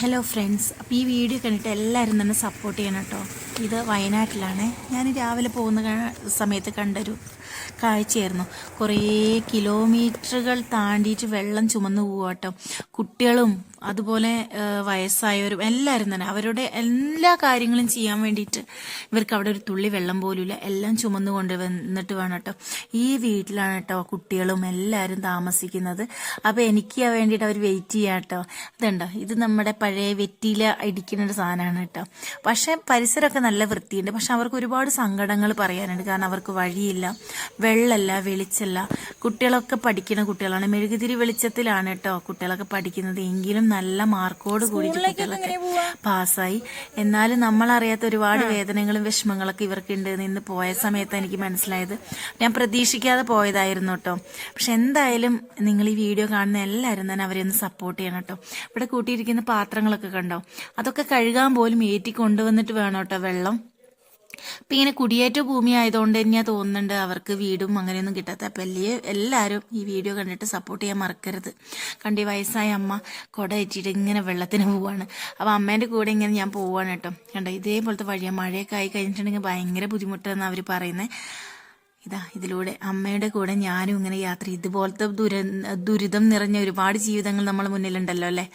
Hello friends അപ്പോൾ ഈ video കണ്ടിട്ട് എല്ലാവരും തന്നെ സപ്പോർട്ട് ചെയ്യണം കേട്ടോ. ഇത് വയനാട്ടിലാണ്. ഞാൻ രാവിലെ പോകുന്ന സമയത്ത് കണ്ടൊരു കാഴ്ചയായിരുന്നു. കുറേ കിലോമീറ്ററുകൾ താണ്ടിയിട്ട് വെള്ളം ചുമന്ന് പോവാട്ടോ കുട്ടികളും അതുപോലെ വയസ്സായവരും എല്ലാവരും തന്നെ അവരുടെ എല്ലാ കാര്യങ്ങളും ചെയ്യാൻ വേണ്ടിയിട്ട് ഇവർക്ക് അവിടെ ഒരു തുള്ളി വെള്ളം പോലുമില്ല. എല്ലാം ചുമന്നു കൊണ്ട് വന്നിട്ട് വേണം കേട്ടോ. ഈ വീട്ടിലാണ് കേട്ടോ കുട്ടികളും എല്ലാവരും താമസിക്കുന്നത്. അപ്പോൾ എനിക്ക് വേണ്ടിയിട്ട് അവർ വെയിറ്റ് ചെയ്യാം കേട്ടോ. അതുണ്ടോ ഇത് നമ്മുടെ പഴയ വെറ്റിയില ഇടിക്കുന്ന ഒരു സാധനമാണ് കേട്ടോ. പക്ഷേ പരിസരമൊക്കെ നല്ല വൃത്തിയുണ്ട്. പക്ഷെ അവർക്ക് ഒരുപാട് സങ്കടങ്ങൾ പറയാനുണ്ട്. കാരണം അവർക്ക് വഴിയില്ല. വെള്ളമല്ല വെളിച്ചല്ല. കുട്ടികളൊക്കെ പഠിക്കുന്ന കുട്ടികളാണ്. മെഴുകുതിരി വെളിച്ചത്തിലാണ് കേട്ടോ കുട്ടികളൊക്കെ പഠിക്കുന്നത്. എങ്കിലും നല്ല മാർക്കോട് കൂടി കുട്ടികളൊക്കെ പാസ്സായി. എന്നാലും നമ്മളറിയാത്ത ഒരുപാട് വേദനകളും വിഷമങ്ങളൊക്കെ ഇവർക്കുണ്ട്. നിന്ന് ഇന്ന് പോയ സമയത്ത് എനിക്ക് മനസ്സിലായത്. ഞാൻ പ്രതീക്ഷിക്കാതെ പോയതായിരുന്നു കേട്ടോ പക്ഷെ എന്തായാലും നിങ്ങൾ ഈ വീഡിയോ കാണുന്ന എല്ലാവരും തന്നെ അവരെ ഒന്ന് സപ്പോർട്ട് ചെയ്യണം കേട്ടോ ഇവിടെ കൂട്ടിയിരിക്കുന്ന പാത്രങ്ങളൊക്കെ കണ്ടോ? അതൊക്കെ കഴുകാൻ പോലും ഏറ്റി കൊണ്ടുവന്നിട്ട് വേണം കേട്ടോ വെള്ളം. അപ്പം ഇങ്ങനെ കുടിയേറ്റ ഭൂമി ആയതുകൊണ്ട് തന്നെയാണ് തോന്നുന്നുണ്ട് അവർക്ക് വീടും അങ്ങനെയൊന്നും കിട്ടാത്ത. അപ്പം എല്ലാ എല്ലാവരും ഈ വീഡിയോ കണ്ടിട്ട് സപ്പോർട്ട് ചെയ്യാൻ മറക്കരുത്. കണ്ടി വയസ്സായ അമ്മ കുട ഏറ്റിട്ട് ഇങ്ങനെ വെള്ളത്തിന് പോവാണ്. അപ്പം അമ്മേന്റെ കൂടെ ഇങ്ങനെ ഞാൻ പോവാണ് കേട്ടോ. കണ്ടോ ഇതേപോലത്തെ വഴിയാണ് മഴയൊക്കെ ആയി കഴിഞ്ഞിട്ടുണ്ടെങ്കിൽ ഭയങ്കര ബുദ്ധിമുട്ടെന്ന് അവർ പറയുന്നത് ഇതാ ഇതിലൂടെ അമ്മയുടെ കൂടെ ഞാനും ഇങ്ങനെ യാത്ര ഇതുപോലത്തെ ദുര ദുരിതം നിറഞ്ഞ ഒരുപാട് ജീവിതങ്ങൾ നമ്മൾ മുന്നിലുണ്ടല്ലോ അല്ലേ?